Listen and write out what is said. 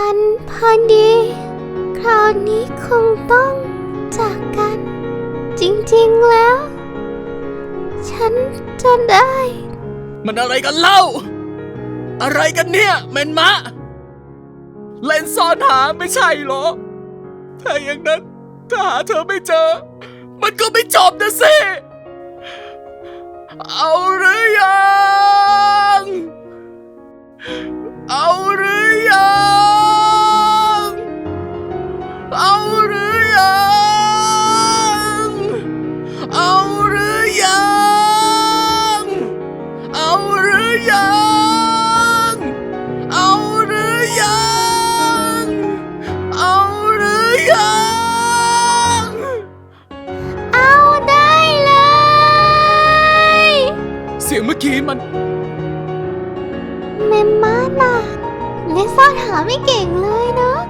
ทันพอดี คราวนี้คงต้องจากกัน จริงๆแล้ว ฉันจะได้ มันอะไรกันเล่า อะไรกันเนี่ยเมนมะ เล่นซ่อนหาไม่ใช่เหรอ ถ้าอย่างนั้นถ้าหาเธอไม่เจอ มันก็ไม่จบนะสิ เอาหรื เอาหรือยังเอาหรือยังเอาหรือยังเอาหรือยังเอาหรือยังเอาได้เลย เสียงเมื่อกี้มันเมมมาน่ะเล่นซ่อนหาไม่เก่งเลยเนาะ